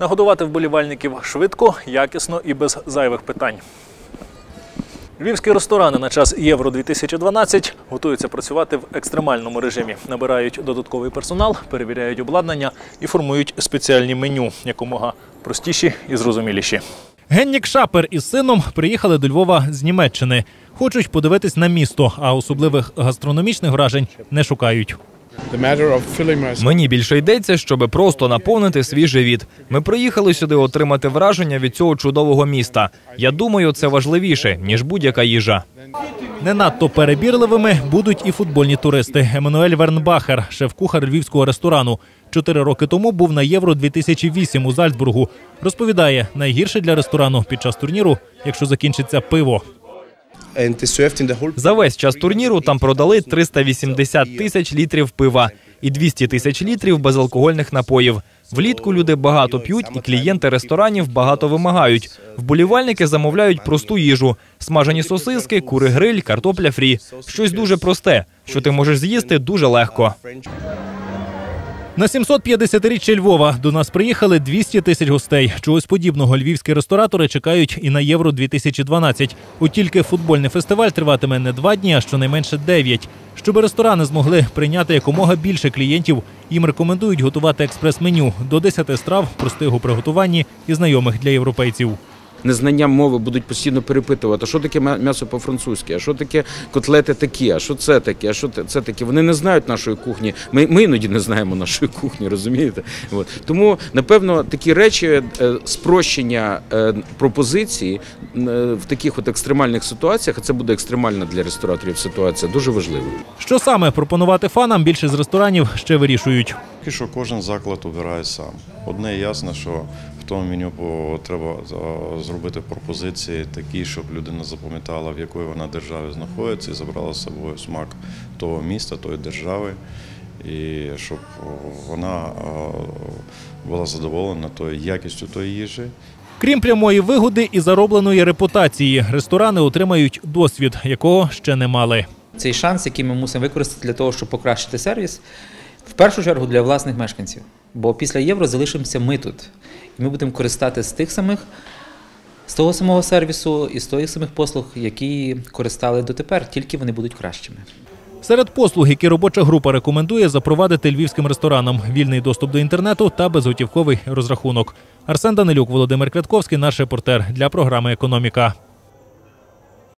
Нагодувати вболівальників швидко, якісно і без зайвих питань. Львівські ресторани на час Євро 2012 готуються працювати в екстремальному режимі. Набирають додатковий персонал, перевіряють обладнання і формують спеціальні меню, якомога простіші і зрозуміліші. Геннік Шапер із сином приїхали до Львова з Німеччини. Хочуть подивитись на місто, а особливих гастрономічних вражень не шукають. Мені більше йдеться, щоб просто наповнити свій живіт. Ми приїхали сюди отримати враження від цього чудового міста. Я думаю, це важливіше ніж будь-яка їжа. Не надто перебірливими будуть і футбольні туристи. Еммануель Вернбахер, шеф-кухар львівського ресторану. Чотири роки тому був на Євро 2008 у Зальцбургу. Розповідає, найгірше для ресторану під час турніру, якщо закінчиться пиво. За весь час турніру там продали 380 тисяч літрів пива і 200 тисяч літрів безалкогольних напоїв. Влітку люди багато п'ють, і клієнти ресторанів багато вимагають. Вболівальники замовляють просту їжу: смажені сосиски, кури гриль, картопля фрі. Щось дуже просте, що ти можеш з'їсти дуже легко. На 750-річчя Львова до нас приїхали 200 тисяч гостей. Чогось подібного львівські ресторатори чекають і на Євро 2012. От тільки футбольний фестиваль триватиме не два дні, а щонайменше дев'ять. Щоб ресторани змогли прийняти якомога більше клієнтів, їм рекомендують готувати експрес-меню до 10 страв простих у приготуванні і знайомих для європейців. Незнанням мови будуть постійно перепитувати, а що таке м'ясо по-французьки, а що таке котлети такі, а що це таке, а що це таке. Вони не знають нашої кухні. Ми, ми іноді не знаємо нашої кухні, розумієте? От. Тому, напевно, такі речі, е, спрощення е, пропозиції е, в таких от екстремальних ситуаціях, а це буде екстремальна для рестораторів ситуація, дуже важливо. Що саме пропонувати фанам більше з ресторанів ще вирішують. Поки що кожен заклад обирає сам. Одне ясно, що тому меню по- треба зробити пропозиції такі, щоб людина запам'ятала, в якої вона державі знаходиться, і забрала з собою смак того міста, тої держави, і щоб вона була задоволена тою якістю тої їжі. Крім прямої вигоди і заробленої репутації, ресторани отримають досвід, якого ще не мали. Цей шанс, який ми мусимо використати для того, щоб покращити сервіс, в першу чергу для власних мешканців. Бо після євро залишимося ми тут. І ми будемо користатися з тих самих, з того самого сервісу і з тих самих послуг, які користали дотепер, тільки вони будуть кращими. Серед послуг, які робоча група рекомендує запровадити львівським ресторанам вільний доступ до інтернету та безготівковий розрахунок. Арсен Данилюк, Володимир Крятковський, наш репортер для програми Економіка.